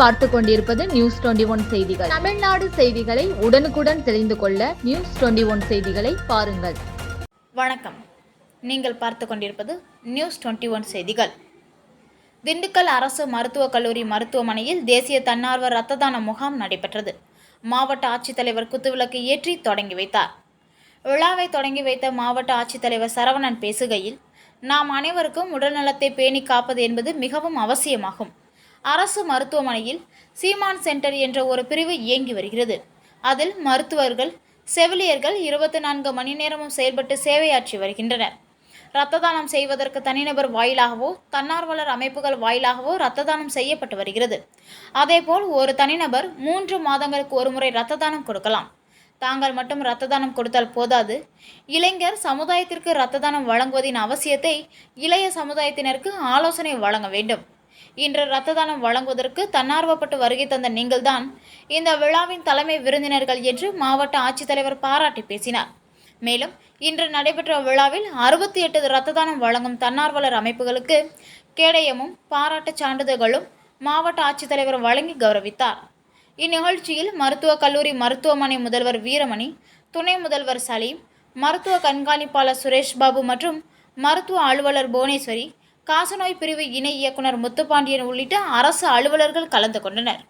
பார்த்து கொண்டிருப்பது news twenty one செய்திகள். தமிழ்நாடு செய்திகளை உடனுக்குடன் தெரிந்து கொள்ள நியூஸ் டுவெண்டி ஒன் செய்திகளை பாருங்கள். வணக்கம். நீங்கள் பார்த்து கொண்டிருப்பது நியூஸ் டுவெண்ட்டி ஒன் செய்திகள். திண்டுக்கல் அரசு மருத்துவக் கல்லூரி மருத்துவமனையில் தேசிய தன்னார்வ இரத்த தான முகாம் நடைபெற்றது. மாவட்ட ஆட்சித்தலைவர் குத்துவிளக்கு ஏற்றி தொடங்கி வைத்தார். விழாவை தொடங்கி வைத்த மாவட்ட ஆட்சித்தலைவர் சரவணன் பேசுகையில் நாம் அனைவருக்கும் உடல்நலத்தை பேணி காப்பது என்பது மிகவும் அவசியமாகும். அரசு மருத்துவமனையில் சீமான் சென்டர் என்ற ஒரு பிரிவு இயங்கி வருகிறது. அதில் மருத்துவர்கள் செவிலியர்கள் இருபத்தி நான்கு மணி நேரமும் செயல்பட்டு சேவையாற்றி வருகின்றனர். இரத்த தானம் செய்வதற்கு தனிநபர் வாயிலாகவோ தன்னார்வலர் அமைப்புகள் வாயிலாகவோ இரத்த தானம் செய்யப்பட்டு வருகிறது. அதேபோல் ஒரு தனிநபர் மூன்று மாதங்களுக்கு ஒருமுறை இரத்த தானம் கொடுக்கலாம். தாங்கள் மட்டும் இரத்த தானம் கொடுத்தால் போதாது. இளைஞர் சமுதாயத்திற்கு இரத்த தானம் வழங்குவதின் அவசியத்தை இளைய சமுதாயத்தினருக்கு ஆலோசனை வழங்க வேண்டும். இன்று இரத்த தானம் வழங்குவதற்கு தன்னார்வப்பட்டு வருகை தந்த நீங்கள்தான் இந்த விழாவின் தலைமை விருந்தினர்கள் என்று மாவட்ட ஆட்சித்தலைவர் பாராட்டி பேசினார். மேலும் இன்று நடைபெற்ற விழாவில் அறுபத்தி எட்டு இரத்த தானம் வழங்கும் தன்னார்வலர் அமைப்புகளுக்கு கேடயமும் பாராட்டுச் சான்றிதழ்களும் மாவட்ட ஆட்சித்தலைவர் வழங்கி கௌரவித்தார். இந்நிகழ்ச்சியில் மருத்துவக் கல்லூரி மருத்துவமனை முதல்வர் வீரமணி துணை முதல்வர் சலீம் மருத்துவ கண்காணிப்பாளர் சுரேஷ் பாபு மற்றும் மருத்துவ அலுவலர் புவனேஸ்வரி காசநோய் பிரிவு இணை இயக்குனர் முத்துப்பாண்டியன் உள்ளிட்ட அரசு அலுவலர்கள் கலந்து கொண்டனர்.